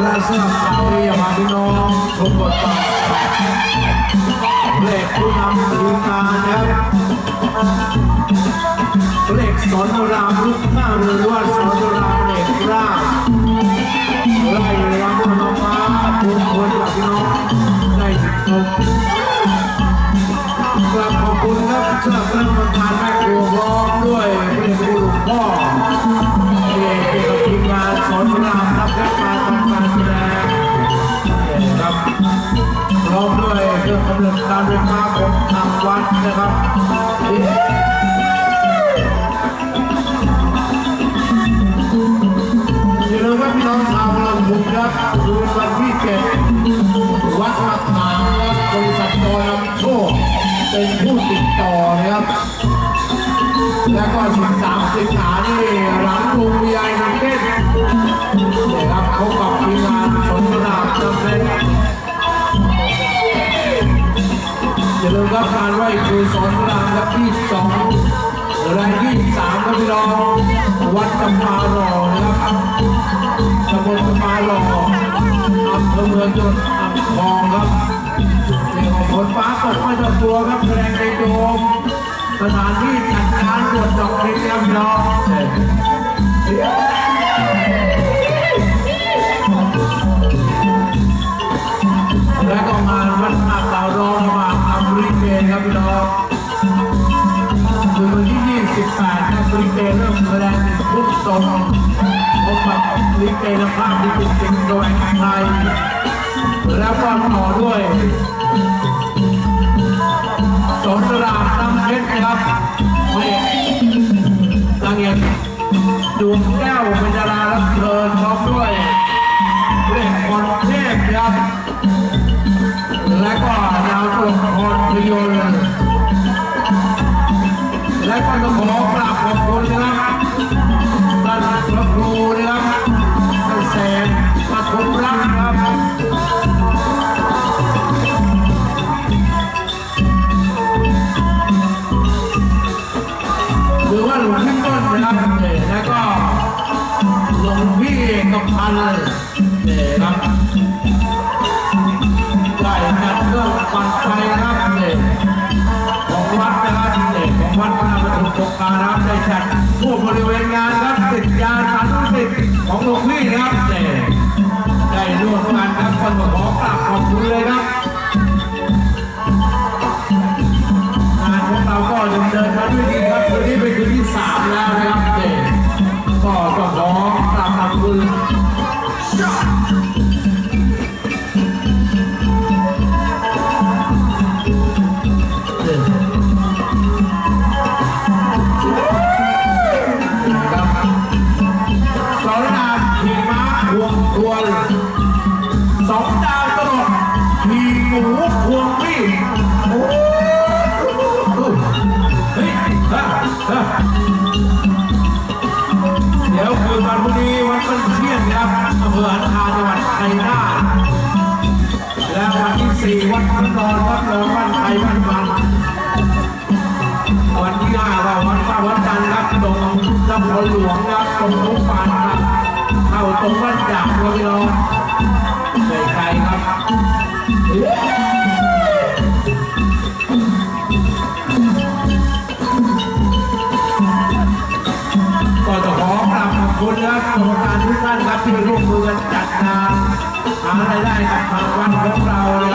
และสำหรับคราวนี้มาพี่น้องชมบทบาทเพลงผู้นำทีมงานนะครับเพลงสอนรามลูกข้าหรือว่าสอนรามเอกราชไล่รำกันออกมาคุณควรกับพี่น้องได้ชมกราบขอบคุณครับสำหรับ พร้อมด้วยเครื่องกำเนิดการไฟฟ้าของทางวัดนะครับย่าลืมว่าพี่น้องชาวลำพูนครับคืนวันที่เจ็ดวัดมะขามครับบริษัทโตนำโชคเป็นผู้ติดต่อนะครับแล้วก็สิบสามสิงหานี่หลังโรงเรียนเต้นนี่ครับเขากับทีมงานสนทนาจำเป็น อย่าลืมรับงานไหว้ครูสอนพรามครับที่สองและยี่สามครับพี่น้องวัดจำปาหล่อนะครับตำบลจำปาหล่ออำเภอเมืองจังหวัดอ่างทองครับเรื่องของฝนฟ้าตกไม่ต้องกลัวครับแสดงในโดมสถานที่จัดการตรวจดอกเรียมร้อยและ ครับพี่น้องคือวันที่ 28ครับบริเกเริ่มแสดงทุกตรงพบกับลิเกและภาพที่เป็นสิ่งแสวงไทยแล้วก็ต่อด้วยสอนรามน้ำเพชรนะครับเพลงนางเอกดวงแก้วเป็นดารารับเชิญพร้อมด้วยเพลงพรเทพครับ กราบขอบคุณนะครับท่านพระครูนะครับท่านแสนปฐมรักครับหรือว่าหลวงพี่ต้นนะครับเนี่ยแล้วก็หลวงพี่กำพันธ์เนี่ยครับ ริเวณงานครับติดยาสาธุสิทธิ์ของหลวงพี่นะครับแต่ได้ร่วมกันครับคนขอกราบขอบคุณเลยครับงานของเราก็ดำเนินมาด้วยดี นี้วันเที่ยงครับอำเภออันทาจังหวัดชัยนาทและวันที่สี่วัดพันนอนวัดนอนบ้านไทยบ้านมันวันที่ห้าก็วัดป้าวัดจันทร์ครับตรงนครหลวงครับตรงทุกปานครับเข้าตรงวัดจากครับพี่น้องไกลๆครับ คุณนะครับกรรมการทุกท่านครับที่ร่วมมือกันจัดงานหารายได้กับทางวัดของเรา